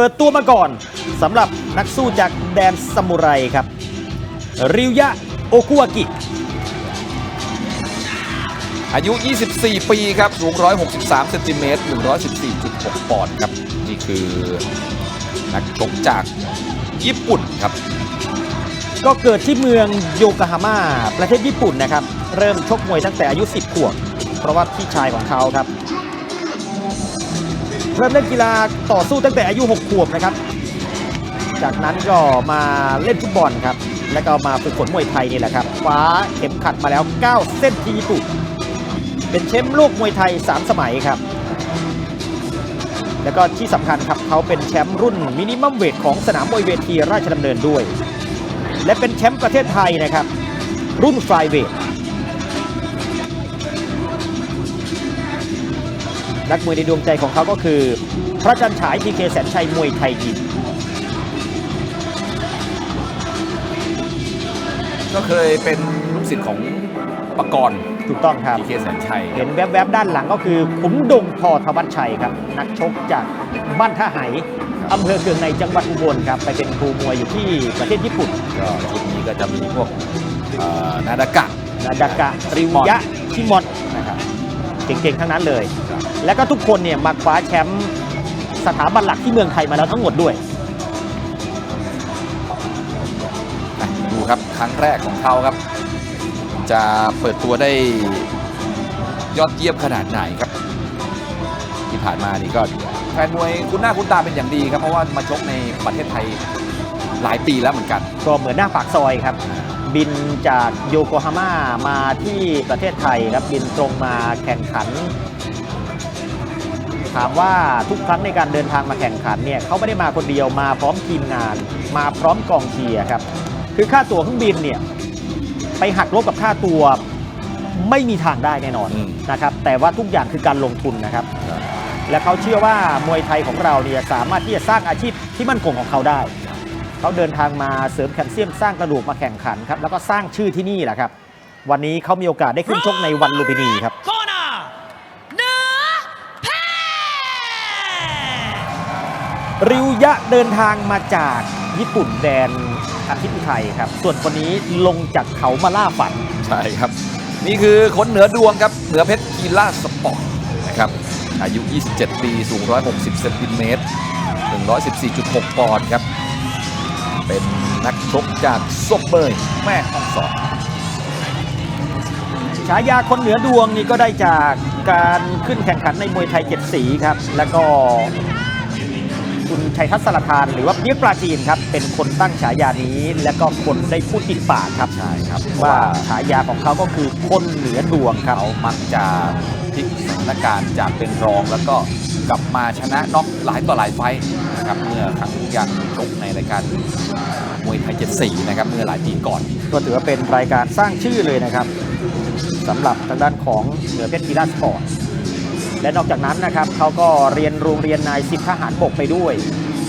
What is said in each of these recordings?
เปิดตัวมาก่อนสำหรับนักสู้จากแดนซามูไรครับ ริวยะโอคุอากิ อายุ 24 ปีครับ สูง 163เซนติเมตร114.6ปอนด์ครับ นี่คือนักชกจากญี่ปุ่นครับ ก็เกิดที่เมืองโยโกฮาม่าประเทศญี่ปุ่นนะครับ เริ่มชกมวยตั้งแต่อายุ 10 ขวบ เพราะว่าพี่ชายของเขาครับ เริ่มเล่นกีฬาต่อสู้ตั้งแต่อายุ 6 ขวบนะครับ จากนั้นก็มาเล่นฟุตบอลครับ แล้วก็มาฝึกฝนมวยไทยนี่แหละครับคว้าเข็มขัดมาแล้ว 9 เส้นที่ญี่ปุ่น เป็นแชมป์โลกมวยไทย 3 สมัยครับ แล้วก็ที่สำคัญครับเขาเป็นแชมป์รุ่นมินิมัมเวทของสนามมวยเวทีราชดำเนินด้วย และเป็นแชมป์ประเทศไทยนะครับ รุ่นไฟเวท นักมวยในดวงใจของเขาก็คือ พระจันทร์ฉายพีเคแสนชัยมวยไทยยิมก็เคยเป็นลูกศิษย์ของปกรณ์ถูกต้องครับพีเคแสนชัยเห็นแวบๆด้านหลังก็คือขุมดงพอธวัชชัยครับ นักชกจากบ้านท่าไหอำเภอเคืองในจังหวัดอุบลครับ ไปเป็นครูมวยอยู่ที่ประเทศญี่ปุ่น ก็ชุดนี้ก็จะมีพวกเอ่อนาดากะนาดากะริวยะชิมอนนะครับเก่งๆ ทั้งนั้นเลย และก็ทุกคนเนี่ยมาคว้าแชมป์สถาบันหลักที่เมืองไทยมาแล้วทั้งหมดด้วยอะดูครับครั้งแรกของเขาครับ จะเปิดตัวได้ยอดเยี่ยมขนาดไหนครับ ที่ผ่านมานี่ก็แฟนมวยคุ้นหน้าคุ้นตาเป็นอย่างดีครับ เพราะว่ามาชกในประเทศไทยหลายปีแล้วเหมือนกัน ก็เหมือนหน้าปากซอยครับ บินจากโยโกฮาม่ามาที่ประเทศไทยครับบินตรงมาแข่งขัน ถามว่าทุกครั้งในการเดินทางมาแข่งขันเนี่ยเขาไม่ได้มาคนเดียวมาพร้อมทีมงาน มาพร้อมกองเชียร์ครับ คือค่าตั๋วเครื่องบินเนี่ยไปหักลบกับค่าตัวไม่มีทางได้แน่นอนอืมนะครับ แต่ว่าทุกอย่างคือการลงทุนนะครับ และเขาเชื่อว่ามวยไทยของเราเนี่ยสามารถที่จะสร้างอาชีพที่มั่นคงของเขาได้ เขาเดินทางมาเสริมแคลเซียมสร้างกระดูกมาแข่งขันครับแล้วก็สร้างชื่อที่นี่แหละครับ วันนี้เขามีโอกาสได้ขึ้นชกในวันลุมพินีครับ corner เหนือแพทย์ ริวยะเดินทางมาจากญี่ปุ่นแดนอาทิตย์อุทัยครับ ส่วนคนนี้ลงจากเขามาล่าฝัน ใช่ครับ นี่คือคนเหนือดวงครับ เหนือเพชรกีฬาสปอร์ตนะครับ อายุ 27 ปี สูง 160 เซนติเมตร 114.6 ปอนด์ครับ เป็นนักชกจากซบเบยแม่ห้องสอนฉายาคนเหนือดวงนี่ก็ได้จากการขึ้นแข่งขันในมวยไทยเจ็ดสีครับ แล้วก็ คุณชัยทัศน์สารทาน หรือว่าเบียกปราจีนครับ เป็นคนตั้งฉายานี้ และก็คนได้พูดติดปากครับใช่ครับว่าฉายาของเขาก็คือคนเหนือดวงครับเขามักจะพลิกสถานการณ์จากเป็นรองแล้วก็กลับมาชนะน็อกหลายต่อหลายไฟต์นะครับเมื่อครั้งยังชกในรายการมวยไทยเจ็ดสีนะครับเมื่อหลายปีก่อน ก็ถือว่าเป็นรายการสร้างชื่อเลยนะครับสำหรับทางด้านของเหนือเพชรกีฬาสปอร์ต และนอกจากนั้นนะครับเขาก็เรียนโรงเรียนนายสิบทหารบกไปด้วย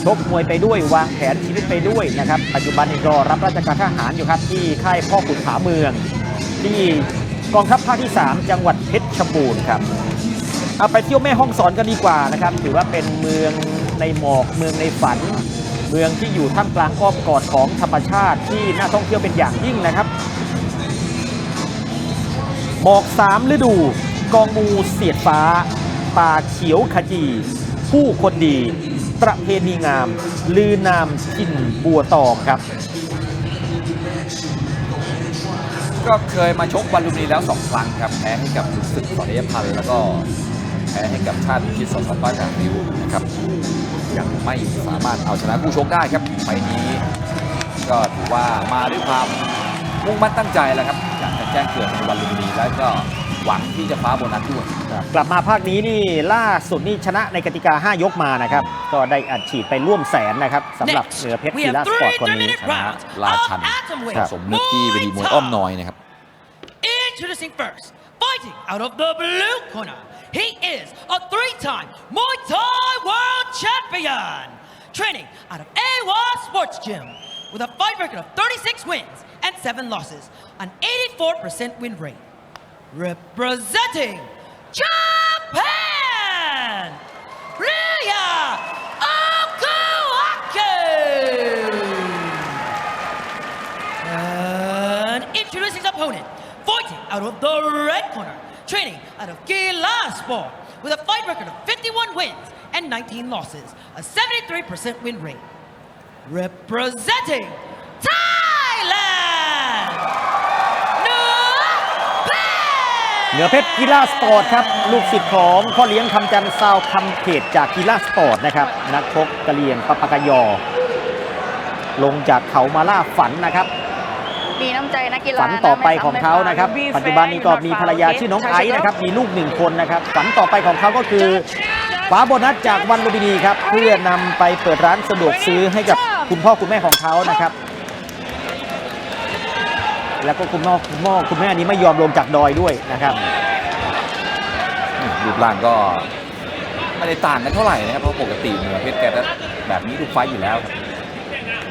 ชกมวยไปด้วยวางแผนชีวิตไปด้วยนะครับปัจจุบันนี้ก็รับราชการทหารอยู่ครับที่ค่ายพ่อขุนผาเมือง ที่กองทัพภาคที่ 3 จังหวัดเพชรบูรณ์ครับเอาไปเที่ยวแม่ห้องสอนกันดีกว่านะครับถือว่าเป็นเมืองในหมอกเมืองในฝัน เมืองที่อยู่ท่ามกลางอ้อมกอดของธรรมชาติที่น่าท่องเที่ยวเป็นอย่างยิ่งนะครับหมอกสามฤดูกองมูเสียดฟ้า ป่าเขียวขจี ผู้คนดี ประเพณีงาม ลือนามกินบัวตองครับ ก็เคยมาชกวันลุมพินีแล้วสองครั้งครับแพ้ให้กับศึกสอนยพันธ์แล้วก็แพ้ให้กับชาติพิชิตสอสบ้านจากริวนะครับยังไม่สามารถเอาชนะคู่ชกได้ครับไฟนี้ ก็ถือว่ามาด้วยความมุ่งมั่นตั้งใจแล้วครับอยากจะแจ้งเกิดในวันลุมพินีแล้วก็ หวังที่จะคว้าโบนัสด้วย กลับมาภาคนี้นี่ล่าสุดนี่ชนะในกติกา 5 ยกมานะครับ ก็ได้อัดฉีดไปร่วมแสนนะครับสำหรับ Next, เหนือเพชร we กี have ฬาสปอร์ต three คนนี้ minute ชนะ rounds รา of ชัน atomweight สมนึกที่เวทีมวยอ้อมน้อยนะครับ Introducing first, fighting out of the blue corner, he is a three-time Muay Thai World Champion, training out of AWA Sports Gym with a fight record of 36 wins and 7 losses, an 84% win rate. representing Japan, Ria Okuaku. And introducing his opponent, fighting out of the red corner, training out of Gila Sport, with a fight record of 51 wins and 19 losses, a 73% win rate. Representing เหนือเพชรกีฬาสปอร์ตครับ ลูกศิษย์ของพ่อเลี้ยงคำจันทร์ซาวคำเขตจากกีฬาสปอร์ตนะครับ นักชกกะเหรี่ยงปะปะกะยอ ลงจากเขามาล่าฝันนะครับ มีน้ำใจนักกีฬาฝันต่อไปของเขานะครับ Be ปัจจุบันนี้ก็มีภรรยา fair ชื่อน้องไอซ์นะครับ มีลูกหนึ่งคนนะครับ ฝันต่อไปของเขาก็คือคว้าโบนัสจากวันลุมพินีครับ เพื่อนำไปเปิดร้านสะดวกซื้อให้กับคุณพ่อคุณแม่ของเขานะครับ แล้วก็คุณพ่อคุณพ่อคุณแม่นี้ไม่ยอมลงจากดอยด้วยนะครับรูปร่างก็ไม่ได้ต่างกันเท่าไหร่นะครับเพราะปกติเหนือเพชรแกก็แบบนี้ทุกไฟต์อยู่แล้วครับ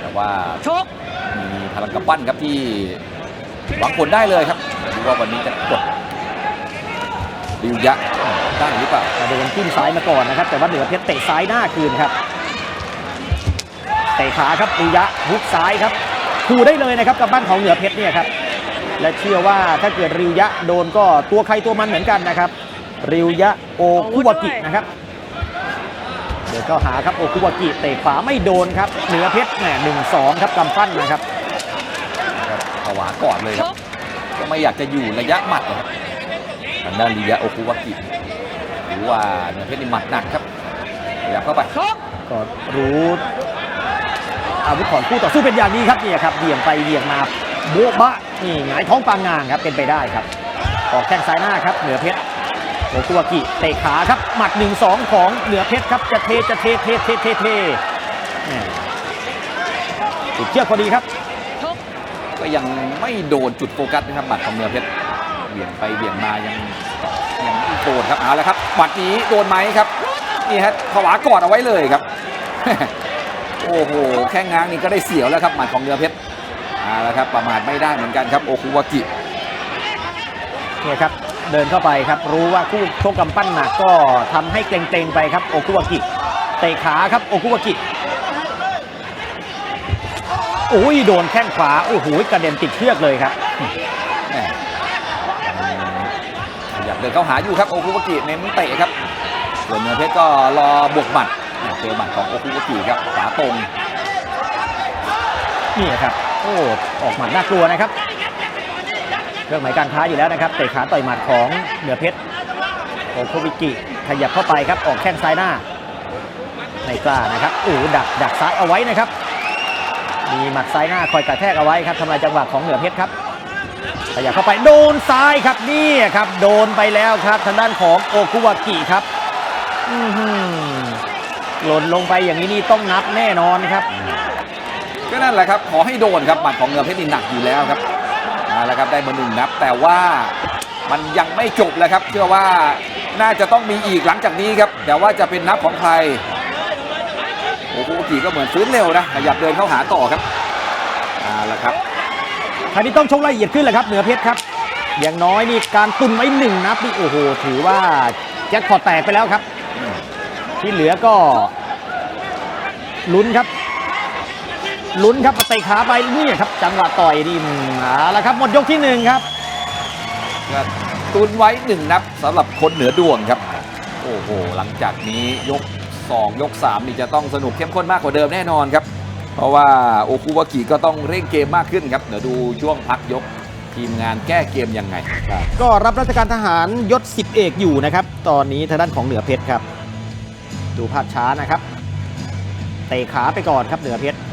แต่ว่าชกมีพลังกำปั้นครับที่หวังผลได้เลยครับดูว่าวันนี้จะกดดิวยะได้หรือเปล่าโดนขึ้นซ้ายมาก่อนนะครับ แต่ว่าเหนือเพชรเตะซ้ายหน้าคืนครับเตะขาครับริยะฮุกซ้ายครับคู่ได้เลยนะครับกับบ้านของเหนือเพชรเนี่ยครับ และเชื่อว่าถ้าเกิดริวยะโดนก็ตัวใครตัวมันเหมือนกันนะครับ ริวยะโอคุวากินะครับ เดี๋ยวก็หาครับโอคุวากิเตะขวาไม่โดนครับ เหนือเพชรแหมหนึ่งสองครับกำปั้นนะครับครับผวาก่อนเลยครับก็ไม่อยากจะอยู่ระยะหมัดเลยครับทางด้านริยะโอคุวากิหรือว่าเหนือเพชรนี่หมัดหนักครับขยับเข้าไปชกก็รู้อาวุธของคู่ต่อสู้เป็นอย่างนี้ครับเนี่ยครับเบี่ยงไปเบี่ยงมาโบ๊ะบะ นี่หงายท้องปางงางครับเป็นไปได้ครับ ออกแข้งซ้ายหน้าครับเหนือเพชรโอคุวากิเตะขาครับหมัด 1 2 ของเหนือเพชรครับจะเทจะเทเทเทเทเทแหม่ติดเชือกพอดีครับ ก็ยังไม่โดนจุดโฟกัสนะครับหมัดของเหนือเพชรเบี่ยงไปเบี่ยงมายังยังไม่โดนครับเอาละครับหมัดนี้โดนไหมครับนี่ฮะผวากอดเอาไว้เลยครับ โอ้โหแข้งง้างนี่ก็ได้เสียวแล้วครับหมัดของเหนือเพชร เอาละครับประมาทไม่ได้เหมือนกันครับโอคุวากิเนี่ยครับเดินเข้าไปครับรู้ว่าคู่ชกกำปั้นหนักก็ทำให้เกรงๆไปครับโอคุวากิเตะขาครับโอคุวากิโอ้ยโดนแข้งขวาโอ้โหกระเด็นติดเชือกเลยครับแหม่อยากเดินเข้าหาอยู่ครับโอคุวากิเน้นเตะครับส่วนเหนือเพชรก็รอบวกหมัดเนี่ยเจอหมัดของโอคุวากิครับขวาตรงนี่ครับ โอ้ออกหมัดน่ากลัวนะครับเครื่องหมายการค้าอยู่แล้วนะครับเตะขาต่อยหมัดของเหนือเพชรโอโควิกิขยับเข้าไปครับออกแข้งซ้ายหน้าไม่กล้านะครับโอ้ดักดักซ้ายเอาไว้นะครับ มีหมัดซ้ายหน้าคอยกระแทกเอาไว้ครับทำลายจังหวะของเหนือเพชรครับขยับเข้าไปโดนซ้ายครับนี่ครับโดนไปแล้วครับทางด้านของโอคุวากิครับอือหือหล่นลงไปอย่างนี้นี่ต้องนับแน่นอนครับ ก็นั่นแหละครับขอให้โดนครับหมัดของเหนือเพชรนี่หนักอยู่แล้วครับเอาละครับได้มาหนึ่งนับ แต่ว่ามันยังไม่จบแล้วครับเชื่อว่าน่าจะต้องมีอีกหลังจากนี้ครับแต่ว่าจะเป็นนับของใครโอ้โหกีก็เหมือนฟื้นเร็วนะขยับเดินเข้าหาต่อครับเอาละครับคราวนี้ต้องชกละเอียดขึ้นแหละครับเหนือเพชรครับ อย่างน้อยนี่การตุนไว้หนึ่งนับนี่โอ้โหถือว่าแจ็คพอตแตกไปแล้วครับ ที่เหลือก็ลุ้นครับ ลุ้นครับเตะขาไปนี่ครับ จังหวะต่อยนี่อืมเอาละครับ หมดยกที่หนึ่งครับก็ตุนไว้หนึ่งนับสำหรับคนเหนือดวงครับ โอ้โห หลังจากนี้ยก 2 ยก 3 นี่จะต้องสนุกเข้มข้นมากกว่าเดิมแน่นอนครับ เพราะว่าโอคุวากิก็ต้องเร่งเกมมากขึ้นครับ เดี๋ยวดูช่วงพักยกทีมงานแก้เกมยังไงก็รับราชการทหารยศสิบเอกอยู่นะครับ ตอนนี้ทางด้านของเหนือเพชรครับ ดูภาพช้านะครับเตะขาไปก่อนครับเหนือเพชรแ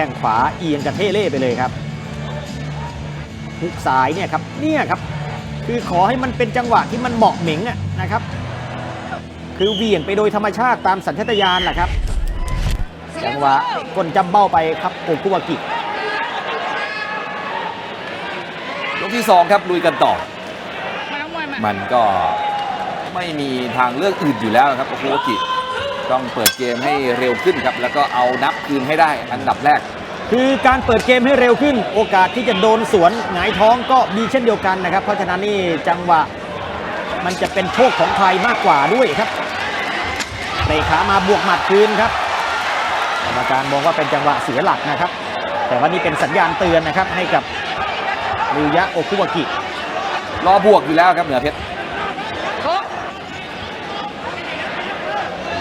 ข้งขวาเอียงกระเทเล่ไปเลยครับฮุกซ้ายเนี่ยครับเนี่ยครับ คือขอให้มันเป็นจังหวะที่มันเหมาะเหม็งนะครับ คือเวี่ยงไปโดยธรรมชาติตามสัญชาตญาณแหละครับ จังหวะก้นจำเบ้าไปครับโอคุวากิยกที่ 2 ครับลุยกันต่อ มันก็ไม่มีทางเลือกอื่นอยู่แล้วครับโอคุวากิ ต้องเปิดเกมให้เร็วขึ้นครับ แล้วก็เอานับคืนให้ได้อันดับแรก คือการเปิดเกมให้เร็วขึ้น โอกาสที่จะโดนสวนหงายท้องก็มีเช่นเดียวกันนะครับ เพราะฉะนั้นนี่จังหวะมันจะเป็นโชคของใครมากกว่าด้วยครับเตะขามาบวกหมัดคืนครับกรรมการมองว่าเป็นจังหวะเสียหลักนะครับ แต่ว่านี่เป็นสัญญาณเตือนนะครับให้กับริวยะโอคุวากิรอบวกอยู่แล้วครับเหนือเพชร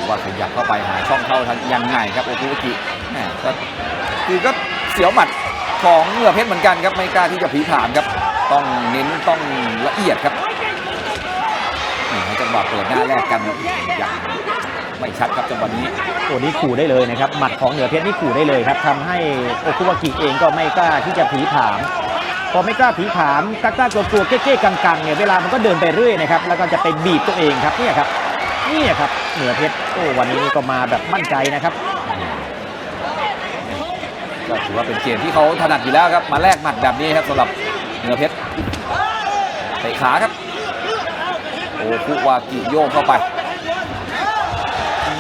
ว่าขยับเข้าไปหาช่องเข้าทางยังไงครับโอคุวากิแหม่ก็คือก็เสียวหมัดของเหนือเพชรเหมือนกันครับไม่กล้าที่จะผีผามครับ ต้องเน้นต้องละเอียดครับจังหวะเปิดหน้าแรกกันอย่างไม่ชัดครับจังหวะนี้โอ้นี่ขู่ได้เลยนะครับหมัดของเหนือเพชรนี่ขู่ได้เลยครับทำให้โอคุวากิเองก็ไม่กล้าที่จะผีผามพอไม่กล้าผีผามกล้ากล้าตัวกลัวเก้ๆกังๆเนี่ยเวลามันก็เดินไปเรื่อยนะครับแล้วก็จะไปบีบตัวเองครับเนี่ยครับ นี่ยครับเหนือเพชรโอ้วันนี้นี่ก็มาแบบมั่นใจนะครับก็ถือว่าเป็นเกมที่เขาถนัดอยู่แล้วครับ มาแลกหมัดแบบนี้ครับสำหรับเหนือเพชรเตะขาครับ โอ้คุวากิโยกเข้าไป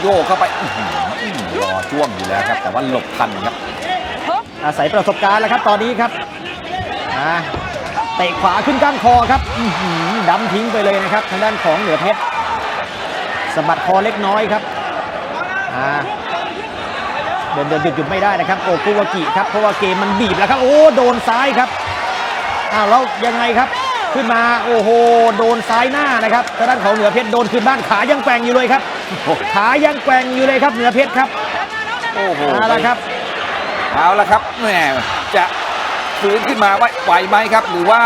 โยกเข้าไปอื้อหือรอช่วงอยู่แล้วครับ แต่ว่าหลบทันครับ อาศัยประสบการณ์แล้วครับ ตอนนี้ครับอ่าเตะขวาขึ้นก้านคอครับอื้อหือดำทิ้งไปเลยนะครับ ทางด้านของเหนือเพชรสะบัดคอเล็กน้อยครับอ่าเดินเดินหยุดหยุดไม่ได้นะครับ โอคุวากิครับเพราะว่าเกมมันบีบแล้วครับโอ้โดนซ้ายครับอ้าวแล้วยังไงครับ ขึ้นมาโอ้โหโดนซ้ายหน้านะครับทางด้านของเหนือเพชรโดนคืนบ้านขายังแกว่งอยู่เลยครับขายังแกว่งอยู่เลยครับเหนือเพชรครับโอ้โหเอาละครับเอาละครับแหมจะฟื้นขึ้นมาไหวไหวไหมครับ หรือว่า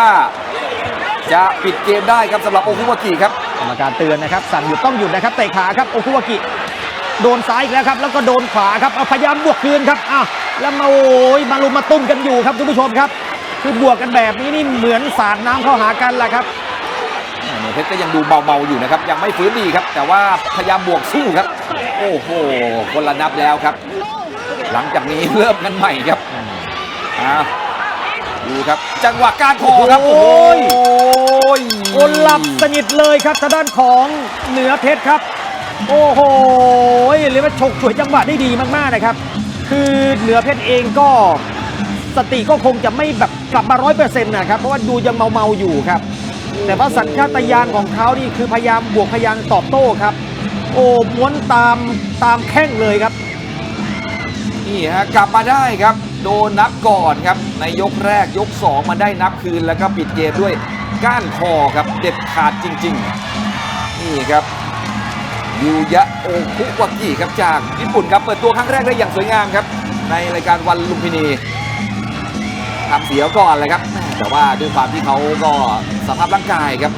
จะปิดเกมได้ครับสำหรับโอคุวากิครับก รรมการเตือนนะครับ สั่งหยุดต้องหยุดนะครับเตะขาครับโอคุวากิโดนซ้ายอีกแล้วครับ แล้วก็โดนขวาครับพยายามบวกคืนครับอ้าวแล้วมาโอ้ยมาลุมมาตุ้มกันอยู่ครับคุณผู้ชมครับ คือบวกกันแบบนี้นี่เหมือนสาดน้ำเข้าหากันแหละครับเหนือเพชรก็ยังดูเบาๆอยู่นะครับ ยังไม่ฟื้นดีครับ แต่ว่าพยายามบวกสู้ครับ โอ้โหคนละนับแล้วครับ หลังจากนี้เริ่มกันใหม่ครับอ้าว ดูครับ จังหวะการคอครับ โอ้โอ้โหโหโอนหลับสนิทเลยครับทางด้านของเหนือเพชรครับ โอ้โหเรียกว่าฉกฉวยจังหวะได้ดีมากๆนะครับ คือเหนือเพชรเองก็สติก็คงจะไม่แบบกลับมาร้อยเปอร์เซ็นต์นะครับ เพราะว่าดูยังเมาๆอยู่ครับ แต่ว่าสัญชาตญาณของเขานี่คือพยายามบวกพยายามตอบโต้ครับ โอ้ม้วนตามตามแข้งเลยครับ นี่ฮะกลับมาได้ครับ โดนนับก่อนครับ ในยกแรกยก 2 มาได้นับคืนแล้วก็ปิดเกมด้วยก้านคอครับเด็ดขาดจริง ๆ นี่ครับยูยะโอคุวากิครับจากญี่ปุ่นครับ เปิดตัวครั้งแรกได้อย่างสวยงามครับ ในรายการวันลุมพินีทำเสียก่อนเลยครับ แต่ว่าด้วยความที่เขาก็สภาพร่างกายครับ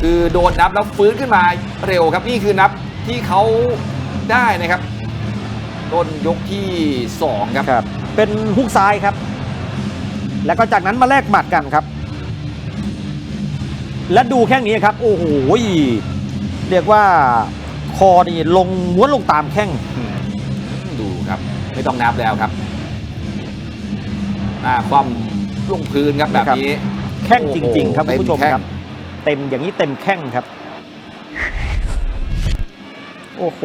คือโดนนับแล้วฟื้นขึ้นมาเร็วครับนี่คือนับที่เขาได้นะครับ ต้นยกที่ 2 ครับครับ เป็นฮุกซ้ายครับ แล้วก็จากนั้นมาแลกหมัดกันครับ และดูแค่นี้ครับ โอ้โหเรียกว่าคอนี่ลงม้วนลงตามแข้งดูครับ ไม่ต้องนับแล้วครับหน้าคว่ำลงพื้นครับแบบนี้ แข้งจริง ๆ ครับคุณผู้ชมเต็แข้งครับ เต็มอย่างนี้เต็มแข้งครับ โอ้โห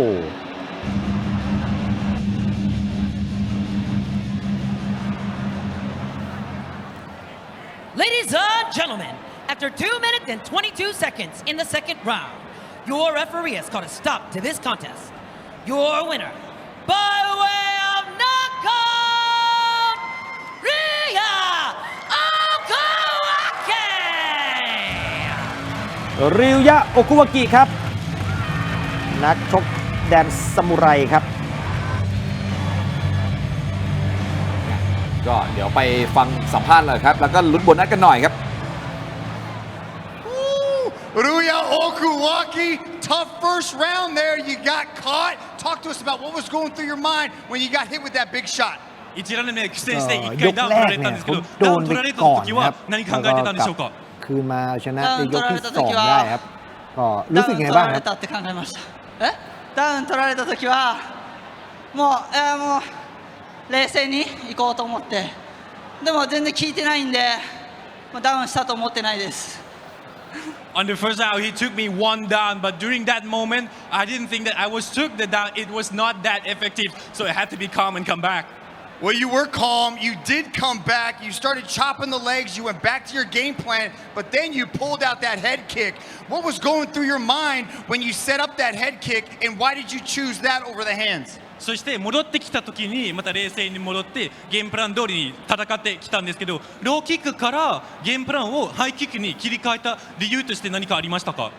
gentlemen, after 2 minutes and 22 seconds in the second round, your referee has called a stop to this contest. Your winner, by way of knockout, Rhea Okawake! ริวยะโอคุวากิครับ นักชกแดนซามูไรครับก็เดี๋ยวไปฟังสัมภาษณ์เลยครับ แล้วก็ลุ้นโบนัสกันหน่อยครับ Ruya Okuwaki, tough first round there. You got caught. Talk to us about what was going through your mind when you got hit with that big shot. 1ラウンド目苦戦してก็1回ダウン取られたんですけど、ダウン取られた時は何考えてたんでしょうか。 คืนมาเอาชนะ ダウ ใน ン ย 取 ก られ ที่ た สอง 時 ได้ は ครับ ก็ ダ รู้ ウ สึก ン ไง 取 บ้าง ら ค れ รับ たって考えましたえダウン取られた時はもう,、えーもう冷静に行こうと思ってでも全然効いてないんで、まあ、ダウンしたと思ってないです On the first round, he took me one down, but during that moment, I didn't think that I was took the down. It was not that effective, so I had to be calm and come back. Well, you were calm. You did come back. You started chopping the legs. You went back to your game plan, but then you pulled out that head kick. What was going through your mind when you set up that head kick, and why did you choose that over the hands? そして戻ってきた時にまた冷静に戻ってゲームプラン通りに戦ってきたんですけどローキックからゲームプランをハイキックに切り替えた理由として何かありましたか？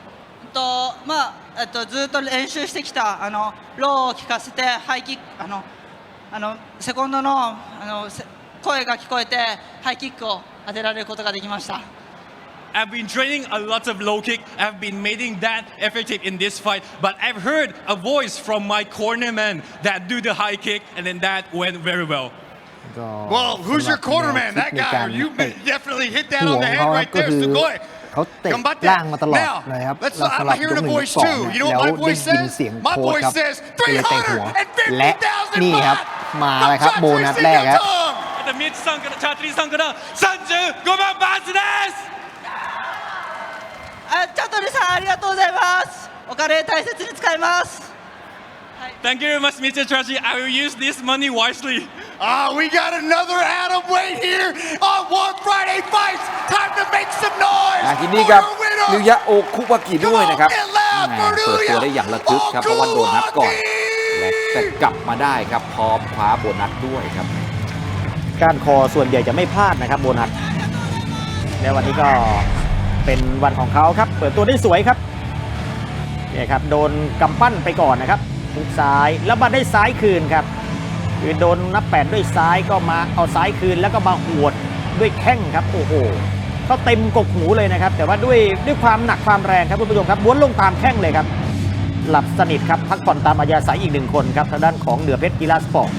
とまあえっと、ずっと練習してきたあのローを聞かせてハイキックあのあのセコンドのあの声が聞こえてハイキックを当てられることができました。I've been training a lot of low kick. I've been making that effective in this fight. But I've heard a voice from my cornerman that do the high kick, and then that went very well. Well, who's your corner cornerman? That guy. You definitely hit that on the head right there, คือ Sugoi. เขาเตะ Now, let's- I'm hearing a voice too. You know know my what ได้ my voice says? เสียง My โค้ช voice ครับ says ก็เลยเตะหัว 350,000และนี่ครับ baht มาเลยครับ from โบนัส Patrick แรกครับ Singleton. あチャトリさんありがとうございますお金大切に使います Thank you very much, Mr. Trashi. I will use this money wisely. Ah, we got another Adam Wade here on One Friday Fights. Time to make some noise อาทีนี้ครับ for the winner. นิวยะโอคุบากิด้วยนะครับ Come on, get loud แห for ม่เปิดตัวได้อย่างระทึกครับเพราะว่าโดนนับก่อน และแต่กลับมาได้ครับ พร้อมคว้าโบนัสด้วยครับ ก้านคอส่วนใหญ่จะไม่พลาดนะครับโบนัสในวันนี้ก็ เป็นวันของเขาครับ เปิดตัวได้สวยครับเนี่ยครับโดนกำปั้นไปก่อนนะครับทุกซ้ายแล้วมาได้ซ้ายคืนครับคือโดนนับแปดด้วยซ้ายก็มาเอาซ้ายคืนแล้วก็มาหวดด้วยแข้งครับโอ้โหเขาเต็มกกหูเลยนะครับ แต่ว่าด้วยด้วยความหนักความแรงครับคุณผู้ชมครับม้วนลงตามแข้งเลยครับ หลับสนิทครับพักผ่อนตามอัธยาศัยอีกหนึ่งคนครับทางด้านของเหนือเพชรกีฬาสปอร์ต